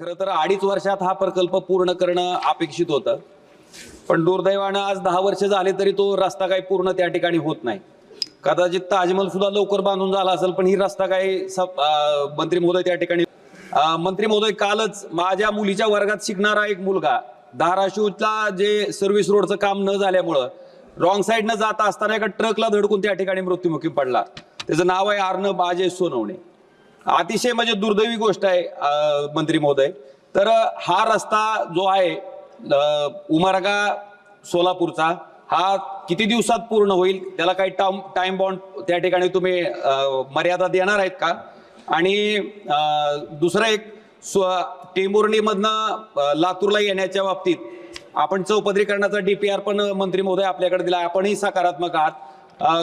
खरं तर अडीच वर्षात हा प्रकल्प पूर्ण करणं अपेक्षित होतं. पण दुर्दैवानं आज दहा वर्ष झाले तरी तो रस्ता काही पूर्ण त्या ठिकाणी होत नाही. कदाचित ताजमहल सुद्धा लवकर बांधून झाला असेल पण ही रस्ता काही मंत्री महोदय त्या ठिकाणी मंत्री महोदय कालच माझ्या मुलीच्या वर्गात शिकणारा एक मुलगा धाराशिवला जे सर्व्हिस रोडचं काम न झाल्यामुळं रॉंग साईडनं जात असताना एका ट्रकला धडकून त्या ठिकाणी मृत्युमुखी पडला. त्याचं नाव आहे अर्णब अजय सोनवणे अतिशय म्हणजे दुर्दैवी गोष्ट आहे मंत्री महोदय. तर हा रस्ता जो आहे उमरगा सोलापूरचा हा किती दिवसात पूर्ण होईल त्याला काही टाइम टाइम बॉन्ड त्या ठिकाणी तुम्ही मर्यादा देणार आहेत का? आणि दुसरं एक स्व टेंबुर्णीमधनं लातूरला येण्याच्या बाबतीत आपण चौपदरीकरणाचा आर पण मंत्री महोदय आपल्याकडे दिला आपणही सकारात्मक आहात.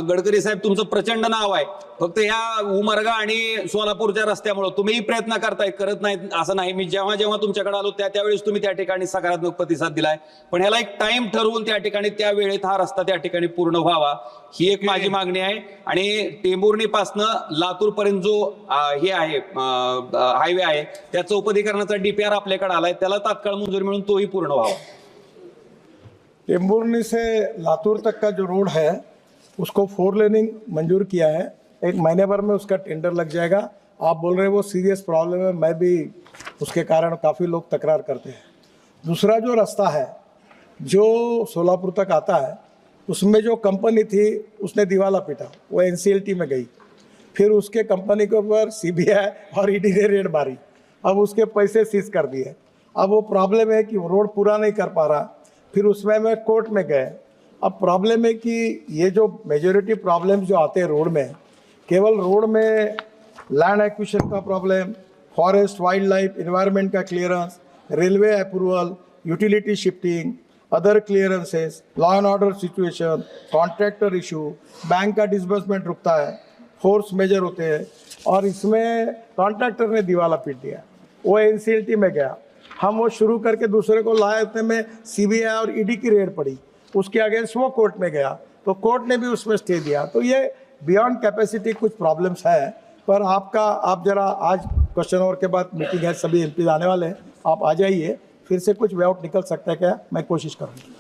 गडकरी साहेब तुमचं प्रचंड नाव आहे. फक्त ह्या उमरगा आणि सोलापूरच्या रस्त्यामुळे तुम्हीही प्रयत्न करताय करत नाहीत असं नाही. मी जेव्हा जेव्हा तुमच्याकडे आलो त्या त्यावेळेस तुम्ही त्या ठिकाणी सकारात्मक प्रतिसाद दिलाय. पण ह्याला एक टाइम ठरवून त्या ठिकाणी त्या वेळेत हा रस्ता त्या ठिकाणी पूर्ण व्हावा ही एक माझी मागणी आहे. आणि टेंभुर्णीपासनं लातूर पर्यंत जो हे आहे हायवे आहे त्या चौपदीकरणाचा डीपीआर आपल्याकडे आलाय. त्याला तात्काळ मंजुरी मिळून तोही पूर्ण व्हावा. टेम्बुर्नी से लातूर तक का जो रोड है उसको फोर लेनिंग मंजूर किया है। एक महीने भर में उसका टेंडर लग जाएगा। आप बोल रहे हैं वो सीरियस प्रॉब्लम है, मैं भी उसके कारण काफ़ी लोग तकरार करते हैं। दूसरा जो रास्ता है, जो सोलापुर तक आता है, उसमें जो कंपनी थी, उसने दिवाला पीटा। वो एनसीएलटी में गई। फिर उसके कंपनी के ऊपर सीबीआई और ईडी ने रेड मारी। अब उसके पैसे सीज कर दिए। अब वो प्रॉब्लम है कि वो रोड पूरा नहीं कर पा रहा। फिर उसमें मैं कोर्ट में गए। अब प्रॉब्लम है कि ये जो मेजोरिटी प्रॉब्लम्स जो आते हैं रोड में, केवल रोड में लैंड एक्विशन का problem forest wildlife environment का clearance railway approval utility shifting other clearances law and order situation contractor issue bank का डिसबर्समेंट रुकता है फोर्स मेजर होते हैं, और इसमें कॉन्ट्रैक्टर ने दिवाला पीट दिया, वो एन में गया। हम वो शुरू करके दूसरे को लाए उतने में सी और ईडी की रेड पड़ी। उसके अगेंस्ट वो कोर्ट में गया तो कोर्ट ने भी उसमें स्टे दिया। तो ये बियॉन्ड कैपेसिटी कुछ प्रॉब्लम्स है, पर आपका, आप जरा आज क्वेश्चन और के बाद मीटिंग है, सभी एमपी आने वाले हैं, आप आ जाइए, फिर से कुछ वे आउट निकल सकता है क्या? मैं कोशिश करूँगी।